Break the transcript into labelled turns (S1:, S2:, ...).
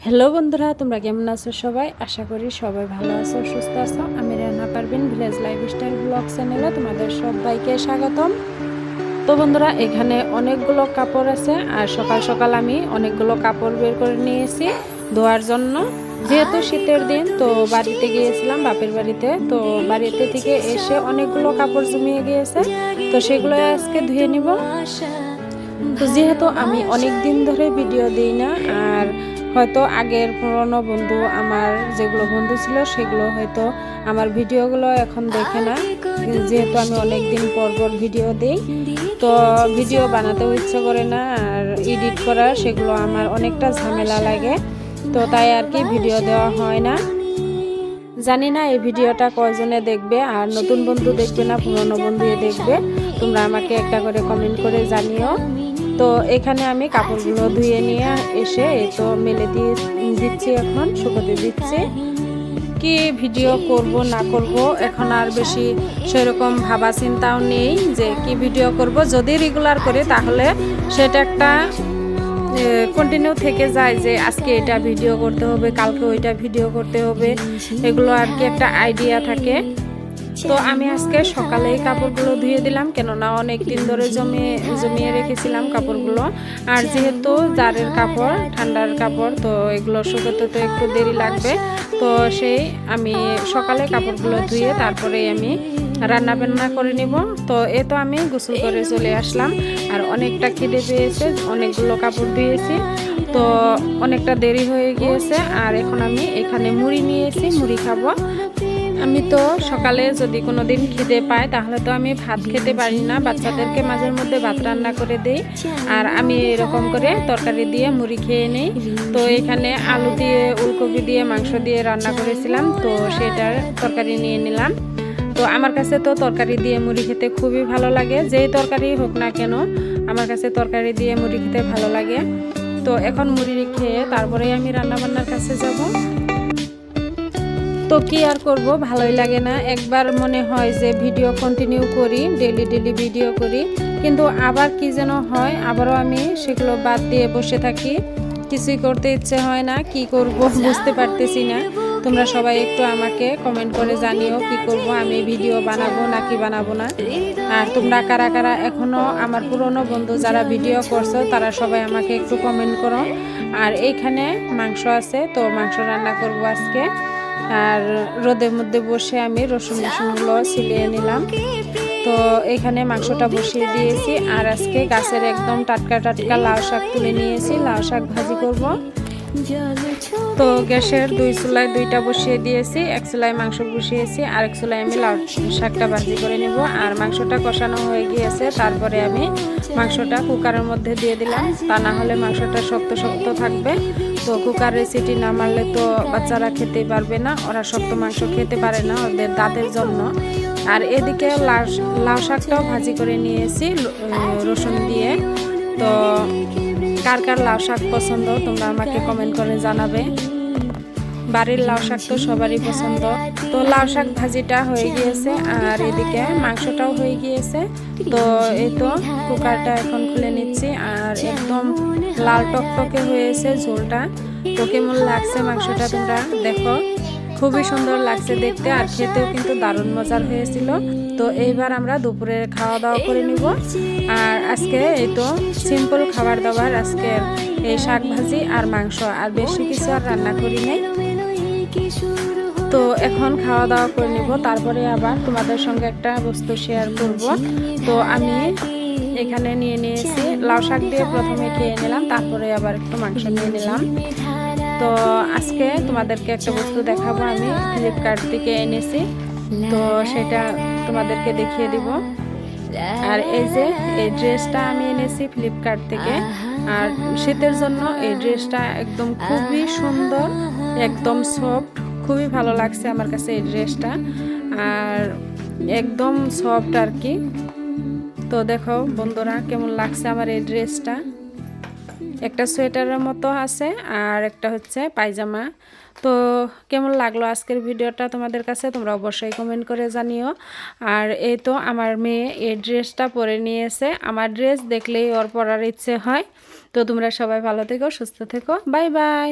S1: Hello বন্ধুরা, তোমরা কেমন আছো সবাই? আশা করি সবাই ভালো আছো, সুস্থ আছো। আমি রান্না পারবেন ভিলেজ লাইফস্টাইল ব্লগ চ্যানেলে তোমাদের সবাইকে স্বাগতম। তো বন্ধুরা, এখানে অনেকগুলো কাপড় আছে, আর সকাল সকাল আমি অনেকগুলো কাপড় বের করে নিয়েছি ধোয়ার জন্য। যেহেতু শীতের দিন, তো বাড়িতে গিয়েছিলাম, বাপের বাড়িতে। তো বাড়িতে থেকে এসে অনেকগুলো কাপড় জমিয়ে গিয়েছে, তো সেগুলো আজকে ধুয়ে নিব। তো যেহেতু আমি অনেক দিন ধরে ভিডিও দিই না, আর হয়তো আগের পুরনো বন্ধু আমার যেগুলো বন্ধু ছিল সেগুলো হয়তো আমার ভিডিওগুলো এখন দেখে না। যেহেতু আমি অনেক দিন পর পর ভিডিও দিই, তো ভিডিও বানাতেও ইচ্ছে করে না আর এডিট করা সেগুলো আমার অনেকটা ঝামেলা লাগে, তো তাই আর কি ভিডিও দেওয়া হয় না। জানি না এই ভিডিওটা কয়জনে দেখবে আর নতুন বন্ধু দেখবে না পুরনো বন্ধু দেখবে, তোমরা আমাকে একটা করে কমেন্ট করে জানিও। তো এখানে আমি কাপড়গুলো ধুয়ে নিয়ে এসে এই তো মেলে দিয়ে দিচ্ছি এখন, শুকোতে দিচ্ছি। কি ভিডিও করব, না করব, এখন আর বেশি সেরকম ভাবা চিন্তাও নেই যে কি ভিডিও করব। যদি রেগুলার করি তাহলে সেটা একটা কন্টিনিউ থেকে যায় যে আজকে এটা ভিডিও করতে হবে, কালকে ওইটা ভিডিও করতে হবে। এগুলো আর কি একটা আইডিয়া থাকে। তো আমি আজকে সকালেই কাপড়গুলো ধুয়ে দিলাম, কেননা অনেক দিন ধরে জমিয়ে জমিয়ে রেখেছিলাম কাপড়গুলো। আর যেহেতু জারের কাপড়, ঠান্ডার কাপড়, তো এগুলো শুকোতে তো একটু দেরি লাগবে। তো সেই আমি সকালে কাপড়গুলো ধুয়ে তারপরে আমি রান্না বান্না করে নিব। তো এ তো আমি গোসল করে চলে আসলাম। আর অনেকটা খিদে পেয়েছে, অনেকগুলো কাপড় ধুয়েছি। তো অনেকটা দেরি হয়ে গিয়েছে, আর এখন আমি এখানে মুড়ি নিয়েছি, মুড়ি খাব। আমি তো সকালে যদি কোনো দিন খিদে পাই তাহলে তো আমি ভাত খেতে পারি না। বাচ্চাদেরকে মাঝের মধ্যে ভাত রান্না করে দেই। আর আমি এরকম করে তরকারি দিয়ে মুড়ি খেয়ে নিই। তো এখানে আলু দিয়ে উলকপি দিয়ে, মাংস দিয়ে রান্না করেছিলাম। তো সেটার তরকারি নিয়ে নিলাম। তো আমার কাছে তো তরকারি দিয়ে মুড়ি খেতে খুবই ভালো লাগে। যেই তরকারি হোক না কেন, আমার কাছে তরকারি দিয়ে মুড়ি খেতে ভালো লাগে। তো এখন মুড়ি খেয়ে তারপরে আমি রান্নাবান্নার কাছে যাব। তো কি আর করব? ভালোই লাগে না। একবার মনে হয় যে ভিডিও কন্টিনিউ করি ডেলি ডেলি ভিডিও করি। কিন্তু আবার কি যেন হয়, আবারও আমি সেগুলো বাদ দিয়ে বসে থাকি। কিছুই করতে ইচ্ছে হয় না, কি করব বুঝতে পারতেছি না। তোমরা সবাই একটু আমাকে কমেন্ট করে জানিও কি করব, আমি ভিডিও বানাবো নাকি বানাবো না। আর তোমরা কারা কারা এখনও আমার পুরনো বন্ধু যারা ভিডিও করছ, তারা সবাই আমাকে একটু কমেন্ট করো। আর এইখানে মাংস আছে, তো মাংস রান্না করব আজকে। আর রোদের মধ্যে বসে আমি রসুন রসুনগুলো ছিলিয়ে নিলাম। তো এখানে মাংসটা বসিয়ে দিয়েছি। আর আজকে গাছের একদম টাটকা টাটকা লাউ শাক তুলে নিয়েছি। লাউ শাক ভাজি করব। তো গ্যাসের দুই চুলায় দুইটা বসিয়ে দিয়েছি, এক চুলায় মাংস বসিয়েছি আর এক চুলায় আমি লাউ শাকটা ভাজি করে নিব। আর মাংসটা কষানো হয়ে গিয়েছে, তারপরে আমি মাংসটা কুকারের মধ্যে দিয়ে দিলাম। তা না হলে মাংসটা শক্ত শক্ত থাকবে। তো কুকারে সিটি না মারলে তো বাচ্চারা খেতে পারবে না, ওরা শক্ত মাংস খেতে পারে না ওদের দাঁতের জন্য। আর এদিকে লাউ লাউ শাকটাও ভাজি করে নিয়েছি রসুন দিয়ে। তো কার কার লাউ শাক পছন্দ, তোমরা আমাকে কমেন্ট করে জানাবে। বাড়ির লাউ শাক তো সবারই পছন্দ। তো লাউ শাক ভাজিটা হয়ে গিয়েছে, আর এদিকে মাংসটাও হয়ে গিয়েছে। তো এই তো কুকারটা এখন খুলে নিচ্ছি, আর একদম লাল টকটকে হয়েছে ঝোলটা। তো কেমন লাগছে মাংসটা তোমরা দেখো। খুবই সুন্দর লাগছে দেখতে আর খেতেও কিন্তু দারুণ মজার হয়েছিল। তো এইবার আমরা দুপুরে খাওয়া দাওয়া করে নিব। আর আজকে এই তো সিম্পল খাবার দাবার, আজকে এই শাক ভাজি আর মাংস। আর বেশি কিছু আর রান্না করি নাই। তো এখন খাওয়া দাওয়া করে নিব। তারপরে আবার তোমাদের সঙ্গে একটা বস্তু শেয়ার করব। তো আমি এখানে নিয়ে নিয়েছি। লাউ শাক দিয়ে প্রথমে খেয়ে নিলাম, তারপরে আবার একটু মাংস নিয়ে নিলাম। তো আজকে তোমাদেরকে একটা বস্তু দেখাবো আমি ফ্লিপকার্ট থেকে এনেছি। তো সেটা তোমাদেরকে দেখিয়ে দিব। আর এই যে, এই ড্রেসটা আমি এনেছি ফ্লিপকার্ট থেকে। আর শীতের জন্য এই ড্রেসটা একদম খুবই সুন্দর, একদম সফট, খুবই ভালো লাগছে আমার কাছে এই ড্রেসটা। আর একদম সফট আর কি। তো দেখো বন্ধুরা কেমন লাগছে আমার এই ড্রেসটা। একটা সোয়েটারের মতো আছে আর একটা হচ্ছে পায়জামা। তো কেমন লাগল আজকের ভিডিওটা তোমাদের কাছে তোমরা অবশ্যই কমেন্ট করে জানিও। আর এই তো আমার মেয়ে এই ড্রেসটা পরে নিয়েছে। আমার ড্রেস দেখলেই ওর পরার ইচ্ছে হয়। তো তোমরা সবাই ভালো থেকো, সুস্থ থেকো। Bye bye.